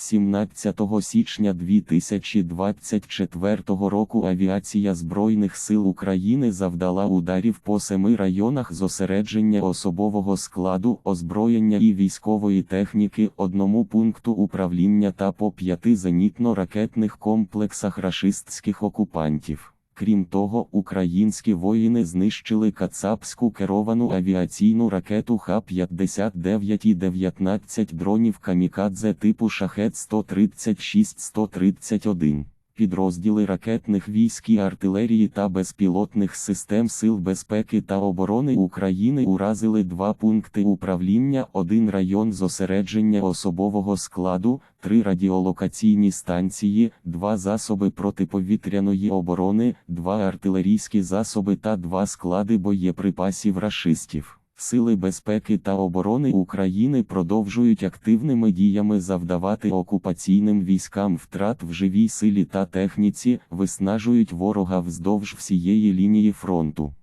17 січня 2024 року авіація Збройних сил України завдала ударів по семи районах зосередження особового складу, озброєння і військової техніки, одному пункту управління та по п'яти зенітно-ракетних комплексах рашистських окупантів. Крім того, українські воїни знищили кацапську керовану авіаційну ракету Х-59 і 19 дронів камікадзе типу Шахет 136-131. Підрозділи ракетних військ і артилерії та безпілотних систем Сил безпеки та оборони України уразили два пункти управління, один район зосередження особового складу, три радіолокаційні станції, два засоби протиповітряної оборони, два артилерійські засоби та два склади боєприпасів рашистів. Сили безпеки та оборони України продовжують активними діями завдавати окупаційним військам втрат в живій силі та техніці, виснажують ворога вздовж всієї лінії фронту.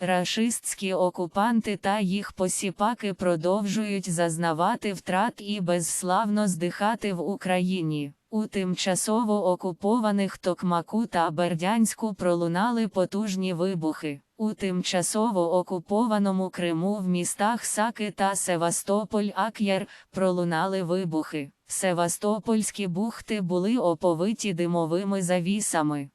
Рашистські окупанти та їх посіпаки продовжують зазнавати втрат і безславно здихати в Україні. У тимчасово окупованих Токмаку та Бердянську пролунали потужні вибухи. У тимчасово окупованому Криму в містах Саки та Севастополь Ак'єр пролунали вибухи. Севастопольські бухти були оповиті димовими завісами.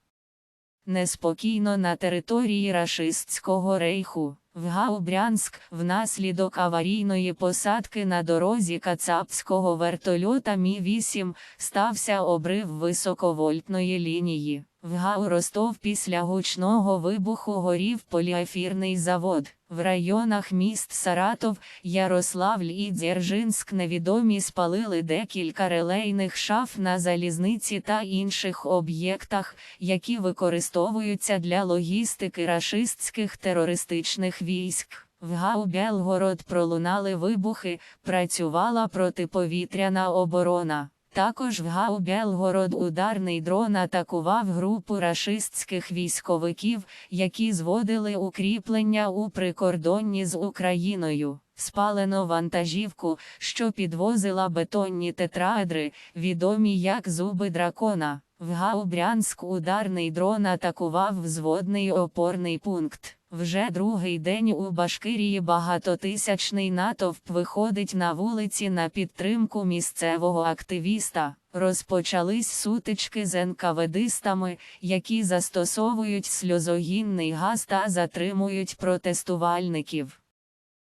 Неспокійно на території рашистського рейху. В Гаубрянськ внаслідок аварійної посадки на дорозі кацапського вертольота Мі-8 стався обрив високовольтної лінії. В Гау Ростов після гучного вибуху горів поліефірний завод. В районах міст Саратов, Ярославль і Дзержинськ невідомі спалили декілька релейних шаф на залізниці та інших об'єктах, які використовуються для логістики рашистських терористичних військ. В Гау Белгород пролунали вибухи, працювала протиповітряна оборона. Також в Гау Белгород ударний дрон атакував групу рашистських військовиків, які зводили укріплення у прикордонні з Україною. Спалено вантажівку, що підвозила бетонні тетраедри, відомі як зуби дракона. В Гаубрянськ ударний дрон атакував взводний опорний пункт. Вже другий день у Башкирії багатотисячний натовп виходить на вулиці на підтримку місцевого активіста. Розпочались сутички з НКВДистами, які застосовують сльозогінний газ та затримують протестувальників.